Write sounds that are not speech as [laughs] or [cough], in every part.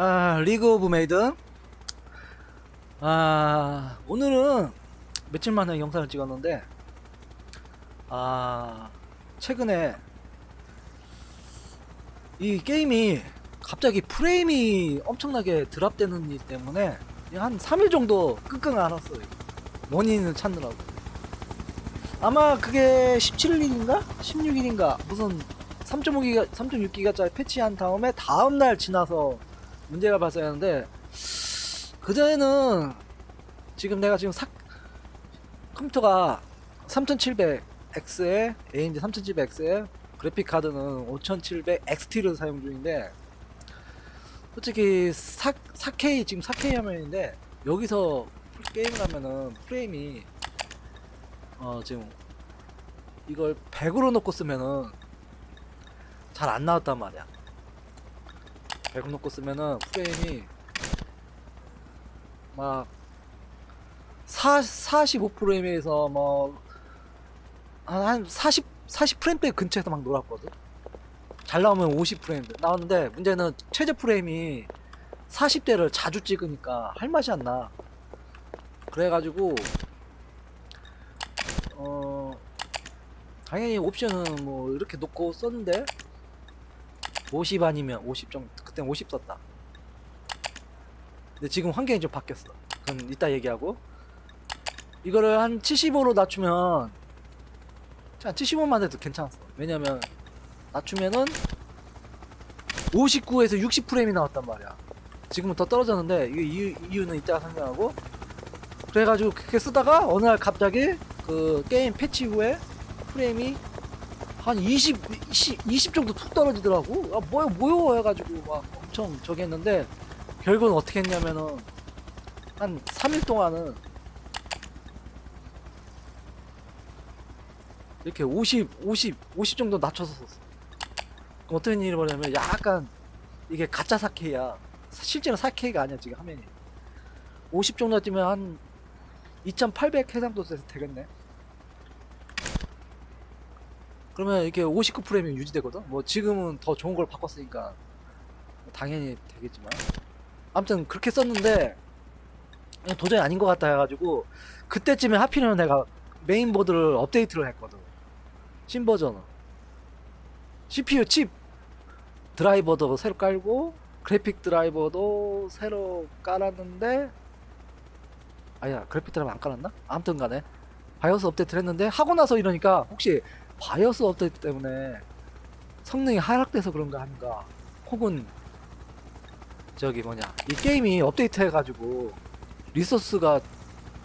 아, 리그 오브 메이드. 아, 오늘은 며칠 만에 영상을 찍었는데, 아, 최근에 이 게임이 갑자기 프레임이 엄청나게 드랍되는 일 때문에 한 3일 정도 끙끙 앓았어요. 원인을 찾느라고. 아마 그게 17일인가? 16일인가? 무슨 3.5기가, 3.6기가짜리 패치한 다음에 다음날 지나서 문제가 발생하는데 그전에는 지금 내가 지금 사, 컴퓨터가 3700X에 AMD 3700X에 그래픽 카드는 5700 XT를 사용 중인데 솔직히 4, 4K 지금 4K 화면인데 여기서 게임을 하면은 프레임이 어 지금 이걸 100으로 놓고 쓰면은 잘 안 나왔단 말이야 100 놓고 쓰면은 프레임이 막 4, 45프레임에서 뭐한 40, 40프레임대 근처에서 막 놀았거든? 잘 나오면 50프레임 나왔는데 문제는 최저 프레임이 40대를 자주 찍으니까 할 맛이 안 나. 그래가지고 어 당연히 옵션은 뭐 이렇게 놓고 썼는데 50 아니면 50 정도 그 땐 50 썼다. 근데 지금 환경이 좀 바뀌었어. 그건 이따 얘기하고. 이거를 한 75로 낮추면 자 75만 해도 괜찮았어. 왜냐면 낮추면은 59에서 60 프레임이 나왔단 말이야. 지금은 더 떨어졌는데 이게 이유, 이유는 이따가 설명하고. 그래가지고 그렇게 쓰다가 어느 날 갑자기 그 게임 패치 후에 프레임이 한 20, 20, 20 정도 툭 떨어지더라고. 아, 뭐야, 뭐요? 해가지고 막 엄청 저기 했는데, 결국은 어떻게 했냐면은, 한 3일 동안은, 이렇게 50, 50, 50 정도 낮춰서 썼어. 그럼 어떤 일이 벌어냐면, 약간, 이게 가짜 4K야. 실제로 4K가 아니야, 지금 화면이. 50 정도 뛰면 한, 2800 해상도 돼서 되겠네. 그러면 이렇게 59 프레임이 유지되거든. 뭐 지금은 더 좋은 걸 바꿨으니까 당연히 되겠지만 아무튼 그렇게 썼는데 도저히 아닌 것 같다 해가지고 그때쯤에 하필이면 내가 메인보드를 업데이트를 했거든. 신버전은 CPU 칩 드라이버도 새로 깔고 그래픽 드라이버도 새로 깔았는데 아야 그래픽 드라이버 안 깔았나? 아무튼 간에 바이오스 업데이트를 했는데 하고 나서 이러니까 혹시 바이오스 업데이트 때문에 성능이 하락돼서 그런가 하는가 혹은 저기 뭐냐 이 게임이 업데이트 해가지고 리소스가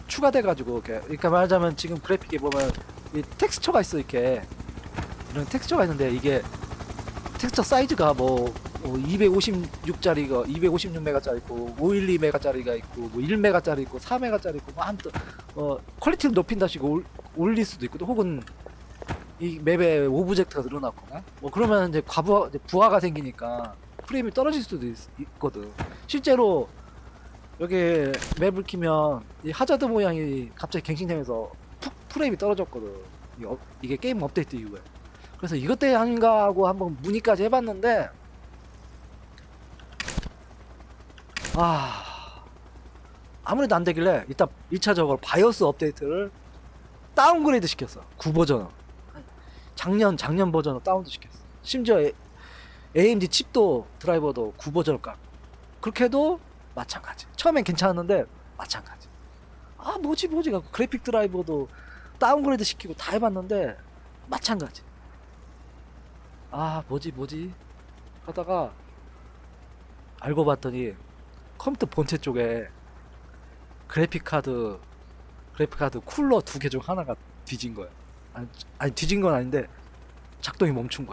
추가돼가지고 이렇게 그러니까 말하자면 지금 그래픽에 보면 이 텍스처가 있어 이렇게. 이런 텍스처가 있는데 이게 텍스처 사이즈가 뭐 256짜리가 256메가짜리 있고 512메가짜리가 있고 뭐 1메가짜리 있고 4메가짜리 있고 뭐 아무튼 어 퀄리티를 높인다시고 올, 올릴 수도 있고 또 혹은 이 맵에 오브젝트가 늘어났거나? 뭐 그러면 이제 과부 이제 부하가 생기니까 프레임이 떨어질 수도 있, 거든. 실제로 여기 맵을 키면 이 하자드 모양이 갑자기 갱신되면서 푹 프레임이 떨어졌거든. 이게, 업- 이게 게임 업데이트 이후에. 그래서 이것 때문에 아닌가 하고 한번 문의까지 해봤는데 아 아무래도 안 되길래 일단 1차적으로 바이오스 업데이트를 다운그레이드 시켰어. 9버전 작년 작년 버전으로 다운도 시켰어. 심지어 AMD 칩도 드라이버도 9버전을 까. 그렇게 해도 마찬가지. 처음엔 괜찮았는데 마찬가지. 아 뭐지 뭐지 갖고 그래픽 드라이버도 다운그레이드 시키고 다 해봤는데 마찬가지. 아 뭐지 뭐지 하다가 알고 봤더니 컴퓨터 본체 쪽에 그래픽 카드 그래픽 카드 쿨러 두 개 중 하나가 뒤진 거야. 아니, 아니 뒤진 건 아닌데 작동이 멈춘.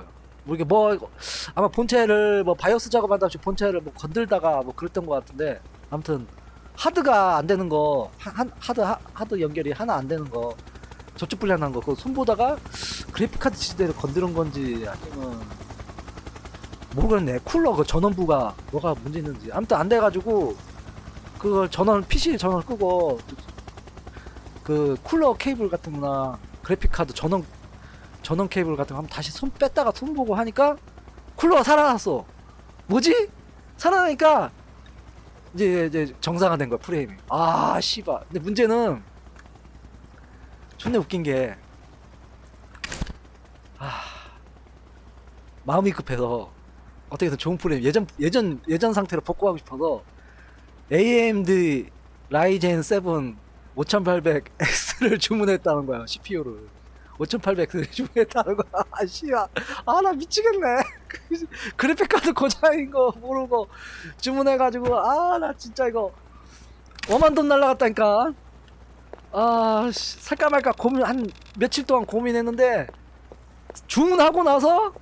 뭐 이게 뭐 이거 아마 본체를 뭐 바이오스 작업한다 시 본체를 뭐 건들다가 뭐 그랬던 것 같은데 아무튼 하드가 안 되는 거 하, 한- 하드 하, 하드 연결이 하나 안 되는 거 저쪽 불량난 거 그거 손 보다가 그래픽 카드 지대를 건드는 건지 아니면 모르겠네 쿨러 그 전원부가 뭐가 문제 있는지 아무튼 안 돼가지고 그걸 전원 PC 전원 끄고 그 쿨러 케이블 같은 거나 그래픽 카드 전원 전원 케이블 같은 거 한번 다시 손 뺐다가 손 보고 하니까 쿨러가 살아났어. 뭐지? 살아나니까 이제 이제 정상화된 거야 프레임이. 아 씨발. 근데 문제는 존나 웃긴 게 아, 마음이 급해서 어떻게든 좋은 프레임 예전 예전 예전 상태로 복구하고 싶어서 AMD 라이젠 7 5800X를 주문했다는 거야 CPU를 5800X를 [laughs] 주문했다는 거야. 아 씨야. 아 나 미치겠네. [laughs] 그래픽 카드 고장인 거 모르고 주문해가지고 아 나 진짜 이거 오만 돈 날라갔다니까. 아 씨, 살까 말까 고민 한 며칠 동안 고민했는데 주문하고 나서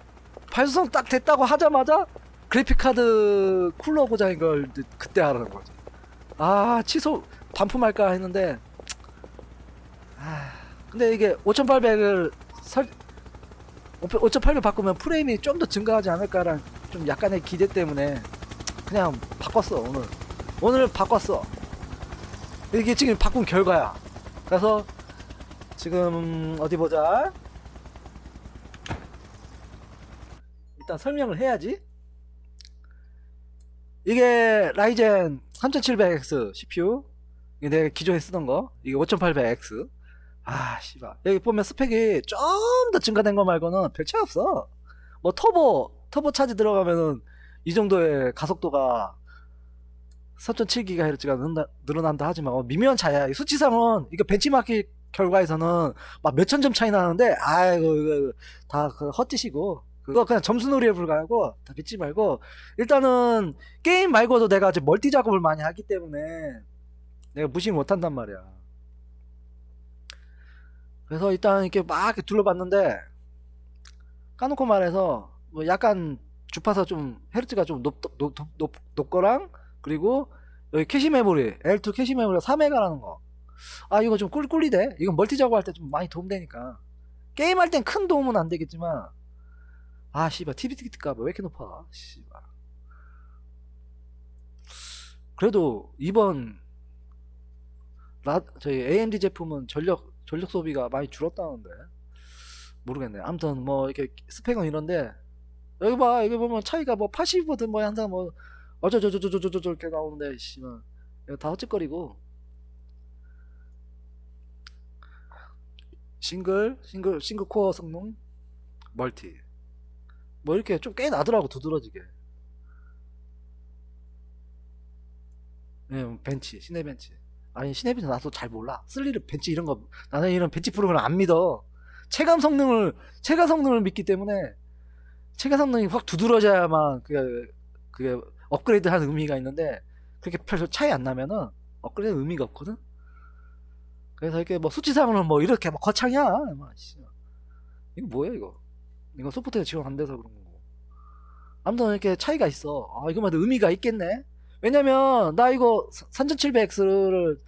발송 딱 됐다고 하자마자 그래픽 카드 쿨러 고장인 걸 그때 알아는 거지. 아 취소 반품할까 했는데 아 근데 이게 5800을 설 5800 바꾸면 프레임이 좀 더 증가하지 않을까라는 좀 약간의 기대 때문에 그냥 바꿨어 오늘 오늘 바꿨어 이게 지금 바꾼 결과야 그래서 지금 어디 보자 일단 설명을 해야지. 이게 라이젠 3700X CPU. 이게 내가 기존에 쓰던 거. 이게 5800X. 아, 씨발. 여기 보면 스펙이 좀 더 증가된 거 말고는 별 차이 없어. 뭐 터보, 터보 차지 들어가면은 이 정도의 가속도가 3.7GHz가 늘어난다, 하지만 어, 미묘한 차이야. 이 수치상은 이거 벤치마킹 결과에서는 막 몇천 점 차이 나는데 아이고 이거 다그 헛짓이고 그거 그냥 점수놀이에 불과하고 다 믿지 말고 일단은 게임 말고도 내가 이제 멀티 작업을 많이 하기 때문에 내가 무시 못한단 말이야. 그래서 일단 이렇게 막 이렇게 둘러봤는데 까놓고 말해서 뭐 약간 주파수 좀 헤르츠가 좀 높, 높, 높, 높, 높거랑 그리고 여기 캐시 메모리 L2 캐시 메모리가 3메가라는 거. 아 이거 좀 꿀, 꿀리대. 이건 멀티 작업할 때 좀 많이 도움되니까. 게임할 땐 큰 도움은 안 되겠지만 아 씨발 TV 티켓 값왜 이렇게 높아 씨발 그래도 이번 라, 저희 AMD 제품은 전력 전력 소비가 많이 줄었다는데. 모르겠네. 아무튼 뭐 이렇게 스펙은 이런데 여기 봐 여기 보면 차이가 뭐 80이든 뭐 항상 뭐 어쩌저저저저저저 이렇게 나오는데 이거 다 헛짓거리고. 싱글 싱글 싱글 코어 성능 멀티. 뭐 이렇게 좀 꽤 나더라고 두드러지게. 예, 벤치 시내 벤치 아니 벤치 나도 잘 몰라 쓸 일은 벤치 이런 거 나는 이런 벤치 프로그램을 안 믿어 체감 성능을 체감 성능을 믿기 때문에 체감 성능이 확 두드러져야만 그게 그게 업그레이드 한 의미가 있는데 그렇게 별 차이 안 나면은 업그레이드 의미가 없거든 그래서 이렇게 뭐 수치상으로는 뭐 이렇게 뭐 거창이야 막, 씨. 이거 뭐야 이거 이거 소프트웨어 지원 안 돼서 그런 거고. 아무튼 이렇게 차이가 있어. 아, 이거만 도 의미가 있겠네. 왜냐면, 나 이거 3700X를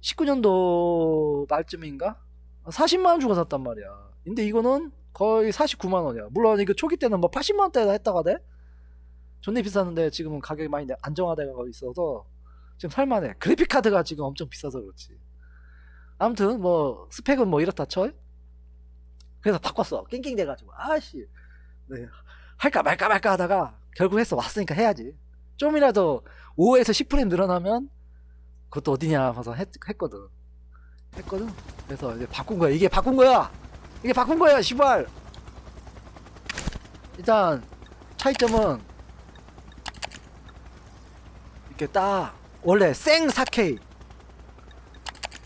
19년도 말쯤인가? 40만 원 주고 샀단 말이야. 근데 이거는 거의 49만 원이야. 물론 이거 초기 때는 뭐 80만 원대다 했다가 돼? 존나 비쌌는데 지금은 가격이 많이 안정화되고 있어서 지금 살만해. 그래픽 카드가 지금 엄청 비싸서 그렇지. 아무튼 뭐 스펙은 뭐 이렇다 쳐. 그래서 바꿨어. 낑낑 돼가지고. 아씨. 네. 할까 말까 말까 하다가 결국 했어. 왔으니까 해야지. 좀이라도 5에서 10프레임 늘어나면 그것도 어디냐 하면서 했, 했거든. 했거든. 그래서 이제 바꾼 거야. 이게 바꾼 거야. 이게 바꾼 거야. 시발. 일단 차이점은 이렇게 딱 원래 생 4K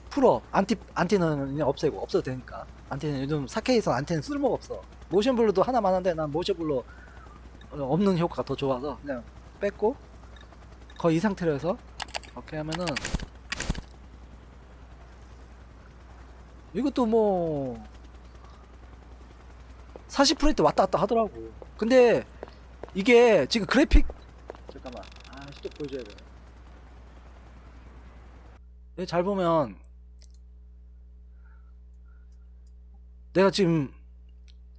풀어 안티 안티는 그냥 없애고 없어도 되니까 안티는 요즘 4K에서 안티는 쓸모가 없어 모션 블루도 하나만 한데 난 모션 블루 없는 효과가 더 좋아서 그냥 뺐고 거의 이 상태로 해서 이렇게 하면은 이것도 뭐 40프레임 왔다 갔다 하더라고. 근데 이게 지금 그래픽 잠깐만. 아 직접 보여줘야 돼. 여기 잘 보면 내가 지금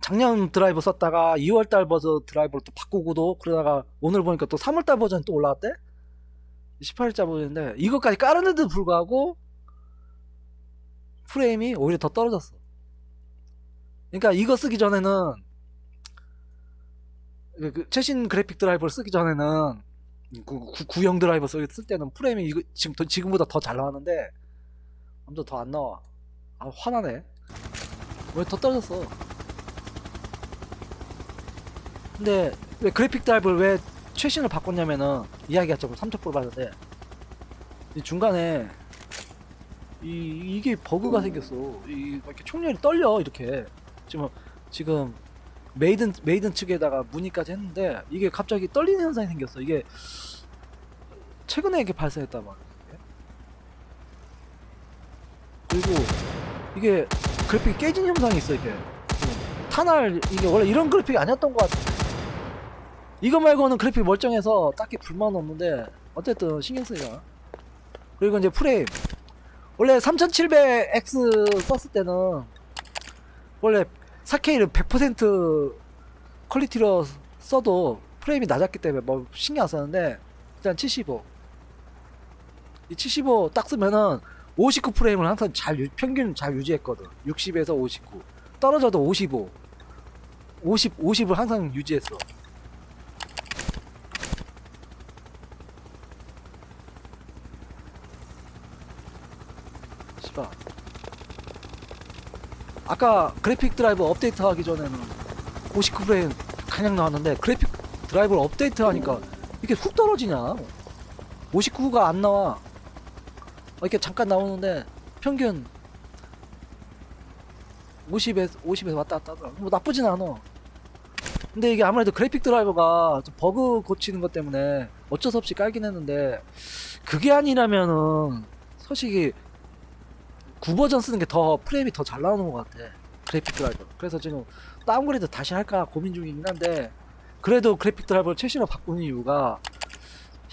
작년 드라이버 썼다가 2월달 버전 드라이버로 또 바꾸고도 그러다가 오늘 보니까 또 3월달 버전 또 올라왔대 18일자 버전인데 이것까지 깔았는데도 불구하고 프레임이 오히려 더 떨어졌어 그러니까 이거 쓰기 전에는 그- 그 최신 그래픽 드라이버를 쓰기 전에는 음, 그 구, 구형 드라이버 쓸, 쓸 때는 프레임이 이거 지금 더, 지금보다 더 잘 나왔는데 아무도 더안 나와. 아 화나네. 왜 더 떨어졌어? 근데 왜 그래픽 드라이브를 왜 최신을 바꿨냐면은 이야기가 좀 삼척볼 받는데 이 중간에 이 이게 버그가 생겼어. 이 이렇게 총열이 떨려 이렇게 지금 지금 메이든 메이든 측에다가 문의까지 했는데 이게 갑자기 떨리는 현상이 생겼어. 이게 최근에 이게 발생했단 말이야. 그리고 이게 그래픽이 깨진 현상이 있어 이게. 음, 탄알 이게 원래 이런 그래픽이 아니었던 것 같아. 이거 말고는 그래픽 멀쩡해서 딱히 불만 없는데 어쨌든 신경 쓰이잖아. 그리고 이제 프레임. 원래 3700X 썼을 때는 원래 4K를 100% 퀄리티로 써도 프레임이 낮았기 때문에 뭐 신경 안 썼는데 일단 75. 이 75 딱 쓰면은 59 프레임을 항상 잘 유- 평균 잘 유지했거든. 60에서 59. 떨어져도 55. 50 50을 항상 유지했어. 씨발. 아까 그래픽 드라이브 업데이트 하기 전에는 59 프레임 그냥 나왔는데 그래픽 드라이브를 업데이트 하니까 이게 훅 떨어지냐? 59가 안 나와. 어, 이렇게 잠깐 나오는데 평균 50에서 50에서 왔다 갔다 하더라 뭐 나쁘진 않아. 근데 이게 아무래도 그래픽 드라이버가 좀 버그 고치는 것 때문에 어쩔 수 없이 깔긴 했는데 그게 아니라면은 솔직히 9버전 쓰는 게 더 프레임이 더 잘 나오는 것 같아. 그래픽 드라이버 그래서 지금 다운그레이드 다시 할까 고민 중이긴 한데 그래도 그래픽 드라이버를 최신으로 바꾸는 이유가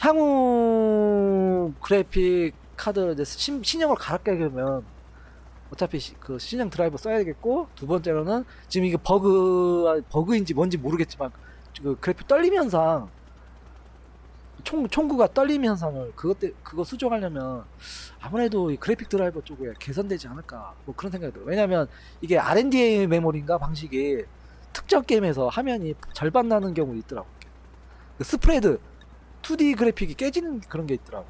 향후 그래픽 카드 신, 신형을 갈아 끼면 어차피 시- 그 신형 드라이버 써야 되겠고 두 번째로는 지금 이게 버그 버그인지 뭔지 모르겠지만 그 그래픽 떨림 현상 총 총구가 떨림 현상을 그것 때 그거 수정하려면 아무래도 이 그래픽 드라이버 쪽에 개선되지 않을까 뭐 그런 생각이 들어요. 왜냐면 이게 R&D 메모리인가 방식이 특정 게임에서 화면이 절반 나는 경우 있더라고. 그 스프레드 2D 그래픽이 깨지는 그런 게 있더라고.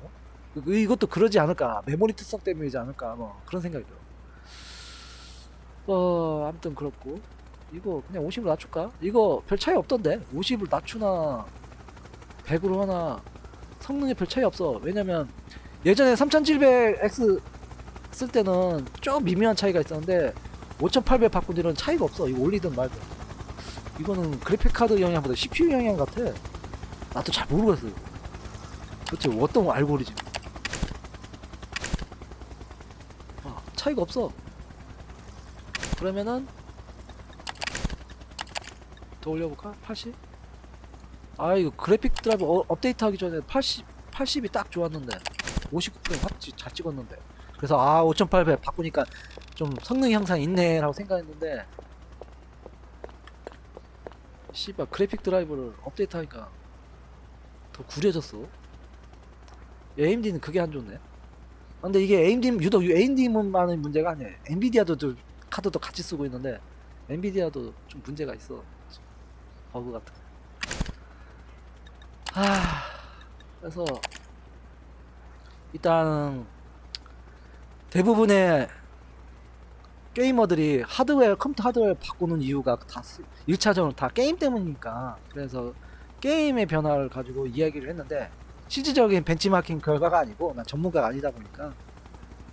그- 이것도 그러지 않을까. 메모리 특성 때문이지 않을까. 뭐 그런 생각이 들어. 어, 아무튼 그렇고 이거 그냥 50으로 낮출까? 이거 별 차이 없던데. 50을 낮추나 100으로 하나 성능이 별 차이 없어. 왜냐면 예전에 3700X 쓸 때는 좀 미묘한 차이가 있었는데 5800 바꾼 뒤는 차이가 없어. 이거 올리든 말든. 이거는 그래픽 카드 영향보다 CPU 영향 같아. 나도 잘 모르겠어. 이거. 도대체 어떤 알고리즘? 아, 차이가 없어. 그러면은 더 올려볼까? 80? 아 이거 그래픽 드라이브 어, 업데이트 하기 전에 80 80이 딱 좋았는데 59프레임 확잘 찍었는데. 그래서 아 5800 바꾸니까 좀 성능 향상 있네 라고 생각했는데 씨발 그래픽 드라이브를 업데이트 하니까 더 구려졌어. AMD는 그게 안 좋네. 아, 근데 이게 AMD 유독 AMD만의 문제가 아니에요 엔비디아도 좀 카드도 같이 쓰고 있는데 엔비디아도 좀 문제가 있어. 버그 같은 거. 하 그래서 일단 대부분의 게이머들이 하드웨어 컴퓨터 하드웨어 바꾸는 이유가 다 1차적으로 다 게임 때문이니까. 그래서 게임의 변화를 가지고 이야기를 했는데 실질적인 벤치마킹 결과가 아니고 난 전문가가 아니다 보니까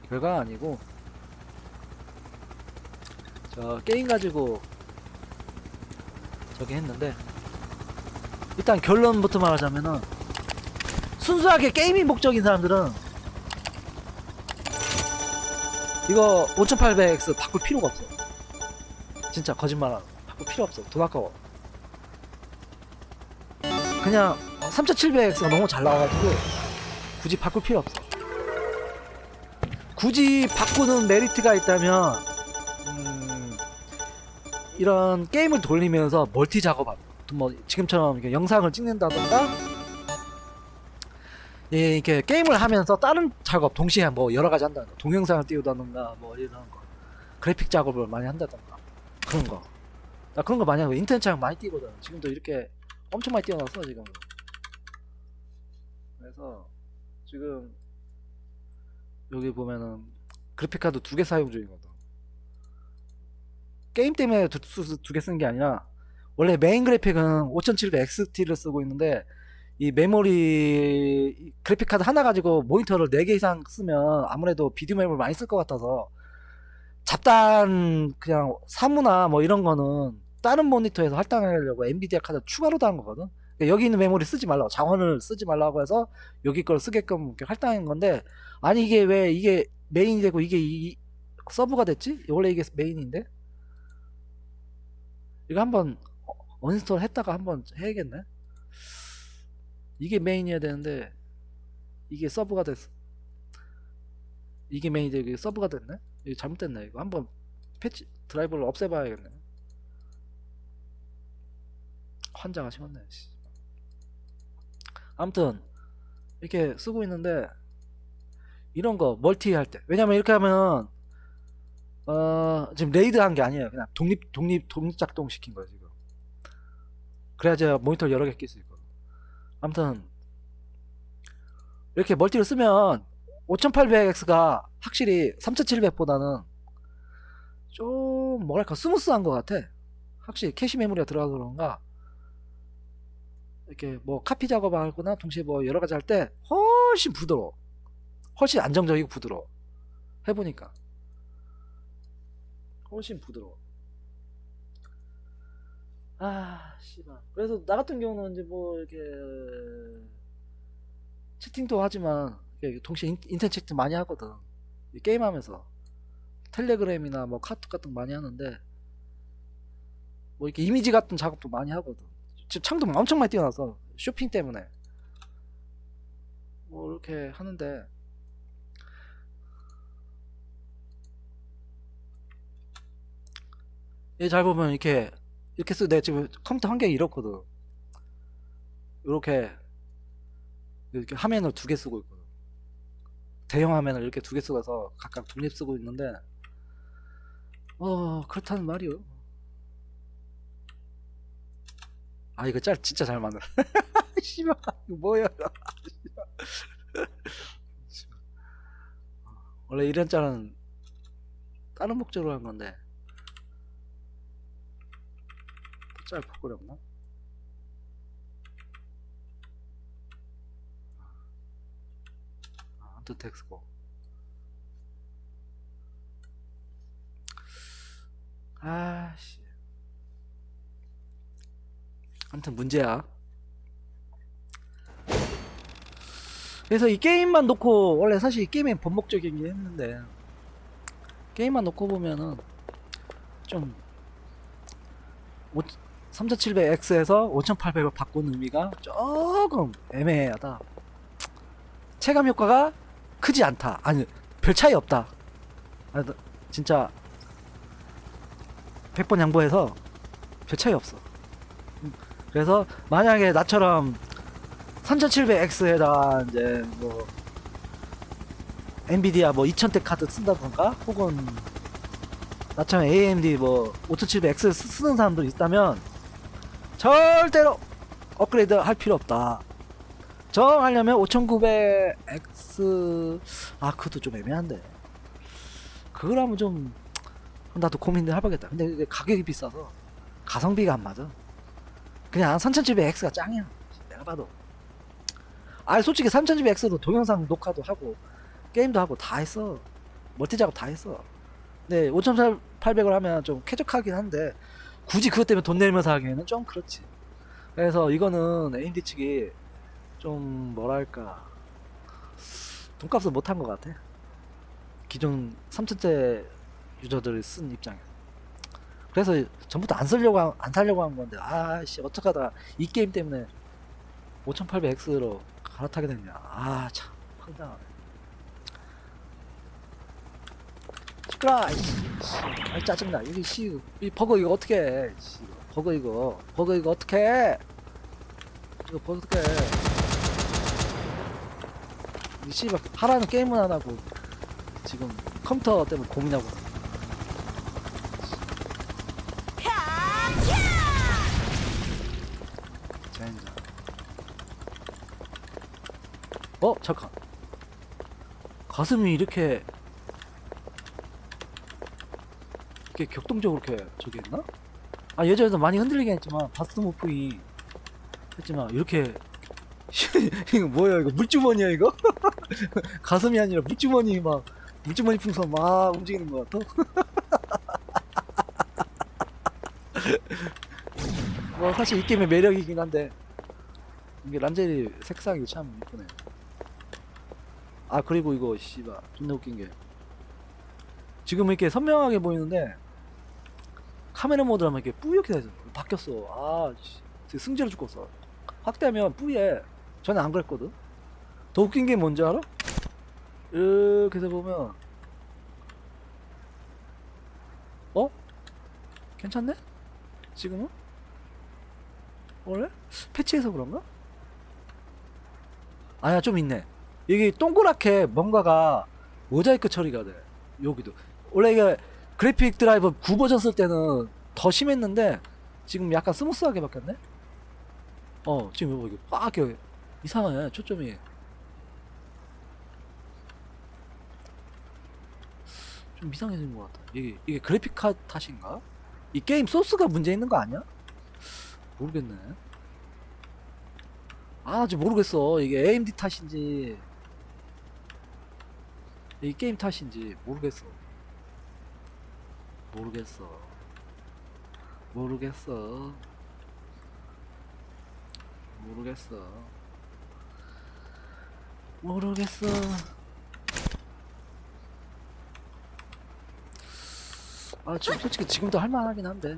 결과가 아니고 저 게임 가지고 저기 했는데 일단 결론부터 말하자면은 순수하게 게이밍 목적인 사람들은 이거 5800X 바꿀 필요가 없어 진짜 거짓말 안 바꿀 필요 없어 돈 아까워. 그냥 3700X가 너무 잘 나와가지고 굳이 바꿀 필요 없어 굳이 바꾸는 메리트가 있다면 음, 이런 게임을 돌리면서 멀티 작업하고 뭐 지금처럼 영상을 찍는다던가 예, 이렇게 게임을 하면서 다른 작업 동시에 뭐 여러 가지 한다던가 동영상을 띄우다던가 뭐 이런 거 그래픽 작업을 많이 한다던가 그런 거. 나 그런 거 많이 하고 인터넷 창 많이 띄거든. 지금도 이렇게 엄청 많이 띄워놨어 지금. 그래서 지금 여기 보면은 그래픽카드 두 개 사용 중이거든. 게임 때문에 두개쓴게 아니라 원래 메인 그래픽은 5700 XT를 쓰고 있는데 이 메모리 이 그래픽 카드 하나 가지고 모니터를 4개 이상 쓰면 아무래도 비디오 메모리 많이 쓸 것 같아서 잡단 그냥 사무나 뭐 이런 거는 다른 모니터에서 할당하려고 엔비디아 카드 추가로 단 거거든. 그러니까 여기 있는 메모리 쓰지 말라고 자원을 쓰지 말라고 해서 여기 걸 쓰게끔 이렇게 할당한 건데 아니 이게 왜 이게 메인이 되고 이게 이, 서브가 됐지? 원래 이게 메인인데 이거 한번 어- 언인스톨 했다가 한번 해야겠네. 이게 메인이어야 되는데 이게 서브가 됐어. 이게 메인이 되고 서브가 됐네. 이거 잘못됐네. 이거 한번 패치 드라이버를 없애봐야겠네. 환장하 심었네. 씨. 아무튼 이렇게 쓰고 있는데 이런 거 멀티 할 때 왜냐면 이렇게 하면 어 지금 레이드 한 게 아니에요 그냥 독립 독립 독립 작동 시킨 거예요 지금 그래야지 모니터 여러 개 낄 수 있거든 아무튼 이렇게 멀티를 쓰면 5800X가 확실히 3700보다는 좀 뭐랄까 스무스한 것 같아. 확실히 캐시 메모리가 들어가서 그런가. 이렇게 뭐 카피 작업하거나 동시에 뭐 여러 가지 할 때 훨씬 부드러워. 훨씬 안정적이고 부드러워. 해보니까. 훨씬 부드러워 아 씨발. 그래서 나 같은 경우는 이제 뭐 이렇게 채팅도 하지만 동시에 인- 인터넷 채팅 많이 하거든. 이 게임하면서. 텔레그램이나 뭐 카톡 같은 거 많이 하는데 뭐 이렇게 이미지 같은 작업도 많이 하거든. 지금 창도 엄청 많이 띄워놔서 쇼핑 때문에. 뭐 이렇게 하는데. 얘 잘 보면 이렇게 이렇게 쓰 내가 지금 컴퓨터 환경이 이렇거든. 이렇게 이렇게 화면을 두 개 쓰고 있거든. 대형 화면을 이렇게 두 개 쓰고 해서 각각 독립 쓰고 있는데 어 그렇다는 말이요. 아 이거 짤 진짜 잘 만들어. [laughs] 씨발 이거 뭐야. [laughs] 원래 이런 짤은 다른 목적으로 한 건데 짤 바꾸려나? 아, 아무튼 텍스고 아씨. 아무튼 문제야. 그래서 이 게임만 놓고 원래 사실 이 게임의 본목적이긴 했는데 게임만 놓고 보면은 좀 3700X에서 5800을 바꾸는 의미가 조금 애매하다. 체감 효과가 크지 않다. 아니 별 차이 없다. 진짜 100번 양보해서 별 차이 없어. 음, 그래서 만약에 나처럼 3700X에다가 이제 뭐 엔비디아 뭐 2000대 카드 쓴다던가 혹은 나처럼 AMD 뭐 5700X 쓰는 사람들 있다면 절대로 업그레이드 할 필요 없다. 정 하려면 5900X 아 그것도 좀 애매한데. 그걸 하면 좀 나도 고민을 해보겠다. 근데 이게 가격이 비싸서 가성비가 안 맞아. 그냥 3700X가 짱이야. 내가 봐도. 아니 솔직히 3700X로 동영상 녹화도 하고 게임도 하고 다 했어. 멀티 작업 다 했어. 네 5800을 하면 좀 쾌적하긴 한데 굳이 그것 때문에 돈 내면서 하기에는 좀 그렇지. 그래서 이거는 AMD 측이 좀 뭐랄까 돈값을 못한 것 같아. 기존 3000대 유저들이 쓴 입장에서. 그래서 전부터 안 쓰려고 한- 안 살려고 한 건데 아씨 어떡하다 이 게임 때문에 5800X로 갈아타게 됐냐. 아 참 황당하네 시끄러 아 짜증나. 이게 씨, 이 버거 이거 어떻게 해 씨, 버거 이거. 버거 이거 어떻게 해? 이거 버거 어떻게 해? 이 씨발 하라는 게임은 안 하고 지금 컴퓨터 때문에 고민하고 젠장. 어 잠깐. 가슴이 이렇게 이렇게 격동적으로 이렇게 저기 했나? 아 예전에도 많이 흔들리긴 했지만 바스트 모프이 했지만 이렇게 [laughs] 이거 뭐야 이거 물주머니야 이거? [laughs] 가슴이 아니라 물주머니 막 물주머니 풍선 막 움직이는 것 같아 [laughs] 뭐 사실 이 게임의 매력이긴 한데 이게 란제리 색상이 참 이쁘네 아 그리고 이거 씨발 존나 웃긴 게 지금 이렇게 선명하게 보이는데 카메라 모드로 하면 이렇게 뿌옇게 돼서 바뀌었어 아 승질을 죽겠어 확대하면 뿌얘 전에 안 그랬거든 더 웃긴 게 뭔지 알아? 이렇게 해서 보면 어? 괜찮네? 지금은? 원래? 패치해서 그런가? 아야 좀 있네 이게 동그랗게 뭔가가 모자이크 처리가 돼 여기도 원래 이게 그래픽 드라이버 9 버전 쓸 때는 더 심했는데 지금 약간 스무스하게 바뀌었네 어 지금 이거 이게 빡 이렇게 이상해 초점이 좀 이상해진 것 같아 이게, 이게 그래픽 카드 탓인가? 이 게임 소스가 문제 있는 거 아니야? 모르겠네 아, 저 모르겠어. 이게 AMD 탓인지, 이 게임 탓인지 모르겠어. 모르겠어. 모르겠어. 모르겠어. 모르겠어. 아, 지금 솔직히 지금도 할만하긴 한데.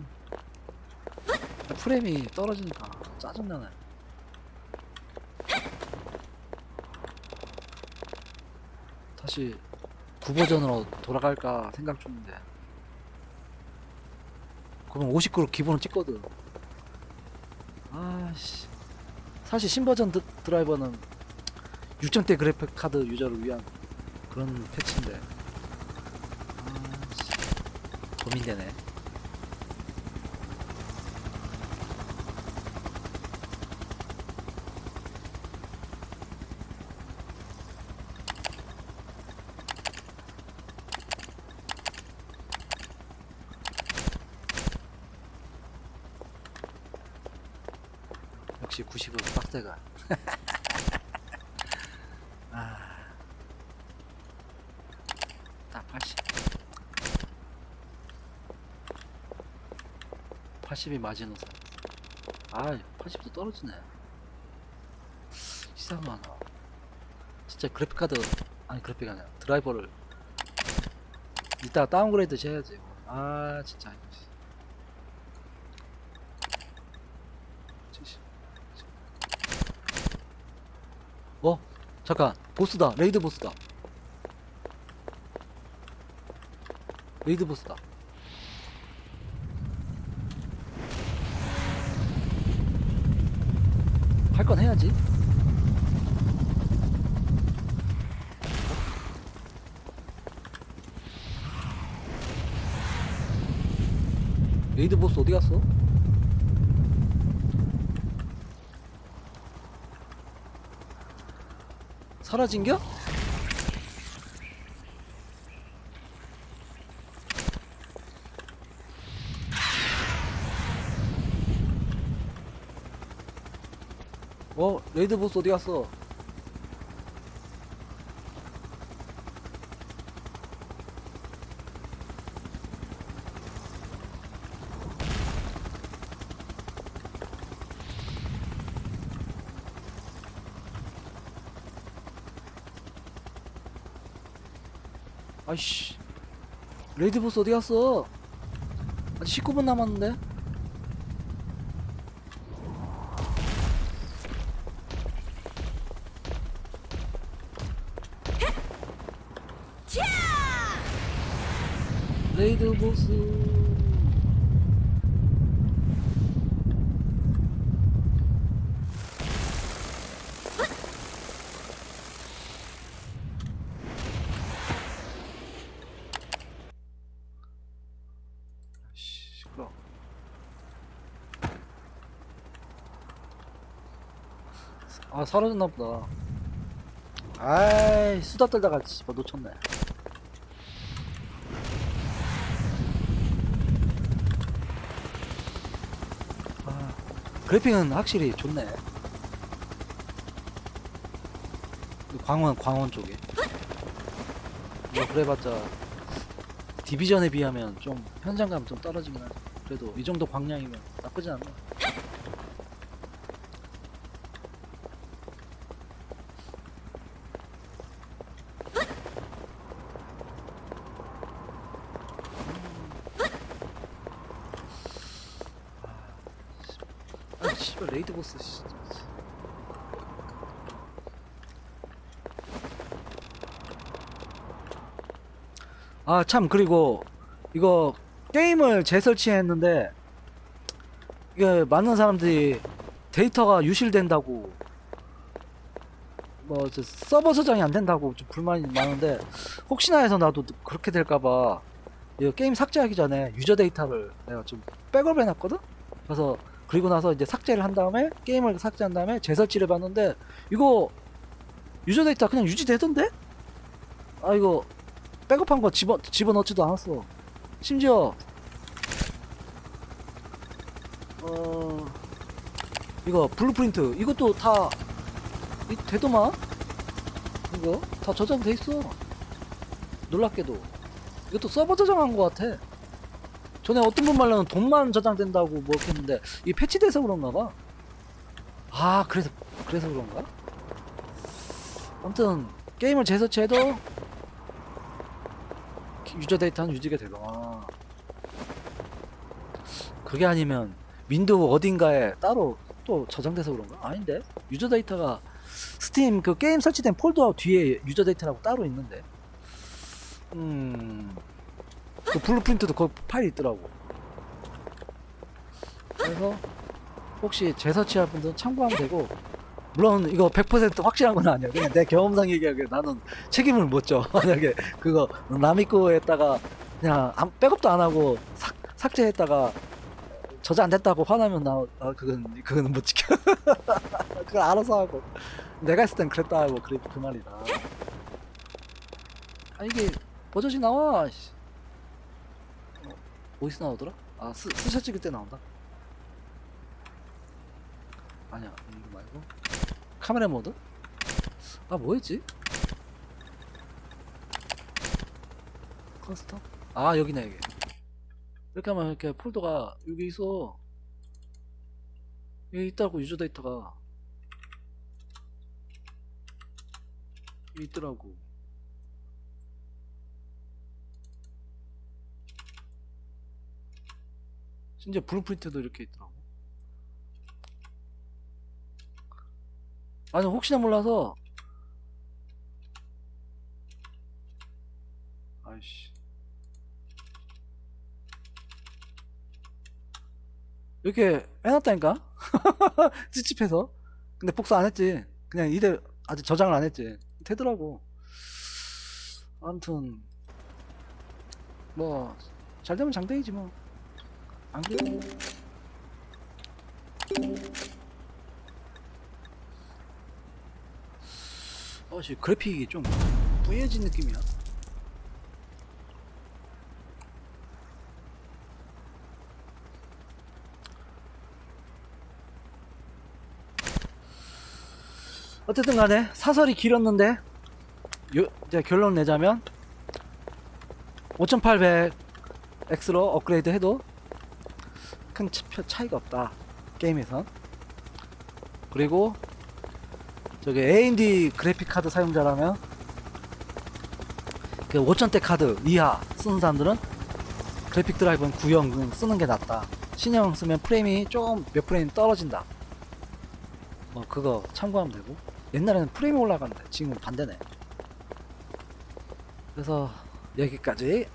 프레임이 떨어지니까 짜증나네. 다시 9버전으로 돌아갈까 생각 중인데 그럼 59로 기본을 찍거든. 아씨. 사실 신버전 드, 드라이버는 6점대 그래픽 카드 유저를 위한 그런 패치인데. 아씨 고민되네 역시 90은 빡세가 아, 딱 80. 80이 마지노선. 아, 80도 떨어지네. 이상하나. 진짜 그래픽 카드 아니 그래픽 아니야 드라이버를 이따 다운그레이드 해야지. 아, 진짜. 이거 씨. 70. 어? 잠깐 보스다 레이드 보스다 레이드 보스다 할 건 해야지 레이드 보스 어디 갔어? 사라진겨? 어? 레이드 보스 어디 갔어? 아이씨 레이드 보스 어디 갔어? 아직 19분 남았는데? 아이씨 시끄러 아 사라졌나 보다. 아이 수다 떨다가 놓쳤네 그래픽은 확실히 좋네. 광원 광원 쪽에. 뭐 그래봤자 디비전에 비하면 좀 현장감 좀 떨어지긴 하죠 그래도 이 정도 광량이면 나쁘지 않네 아 레이드 보스 씨. 아 참 그리고 이거 게임을 재설치했는데 이게 많은 사람들이 데이터가 유실된다고 뭐저 서버 저장이 안 된다고 좀 불만이 많은데 혹시나 해서 나도 그렇게 될까봐 게임 삭제하기 전에 유저 데이터를 내가 좀 백업 해 놨거든? 그래서 그리고 나서 이제 삭제를 한 다음에 게임을 삭제한 다음에 재설치를 해봤는데 이거 유저 데이터 그냥 유지되던데? 아 이거 백업한 거 집어 집어넣지도 않았어. 심지어 어 이거 블루프린트 이것도 다 이, 되더만 이거 다 저장돼 있어. 놀랍게도 이것도 서버 저장한 거 같아. 전에 어떤 분 말로는 돈만 저장된다고 뭐 했는데 이 패치돼서 그런가 봐. 아 그래서 그래서 그런가? 아무튼 게임을 재설치해도 유저 데이터는 유지가 되더라. 그게 아니면 윈도우 어딘가에 따로 또 저장돼서 그런가? 아닌데 유저 데이터가 스팀 그 게임 설치된 폴더 뒤에 유저 데이터라고 따로 있는데. 음. 그 블루프린트도 그 파일이 있더라고. 그래서 혹시 재설치할 분들은 참고하면 되고 물론 이거 100% 확실한 건 아니야. 그냥 내 경험상 얘기하기에 나는 책임을 못 져. [laughs] 만약에 그거 남의 거에다가 그냥 안- 백업도 안 하고 삭, 삭제했다가 저장 안 됐다고 화나면 나, 나 그건 그건 못 지켜. [laughs] 그걸 알아서 하고 내가 했을 땐 그랬다 하고 그래 그 말이다. 아 이게 버젓이 나와. 어디서 나오더라? 아 스, 스샷 찍을 때 나온다. 아니야 이거 말고 카메라 모드? 아 뭐였지? 커스텀? 아 여기네 여기 이렇게 하면 이렇게 폴더가 여기 있어 여기 있다고 유저 데이터가 여기 있더라고 심지어 블루프린트도 이렇게 있더라고. 아니 혹시나 몰라서. 아이씨. 이렇게 해놨다니까? [laughs] 찝찝해서. 근데 복사 안 했지. 그냥 이대 아직 저장을 안 했지. 되더라고. 아무튼 뭐 잘 되면 장땡이지 뭐 안 그래? 어씨 그래픽이 좀 뿌얘진 느낌이야 어쨌든 간에 사설이 길었는데 요, 이제 결론 내자면 5800X로 업그레이드 해도 큰 차- 차이가 없다 게임에선 그리고 저기 AMD 그래픽 카드 사용자라면 그 5000대 카드 이하 쓰는 사람들은 그래픽 드라이브는 구형 쓰는 게 낫다. 신형 쓰면 프레임이 좀몇 프레임 떨어진다. 뭐 그거 참고하면 되고. 옛날에는 프레임이 올라가는데 지금은 반대네. 그래서 여기까지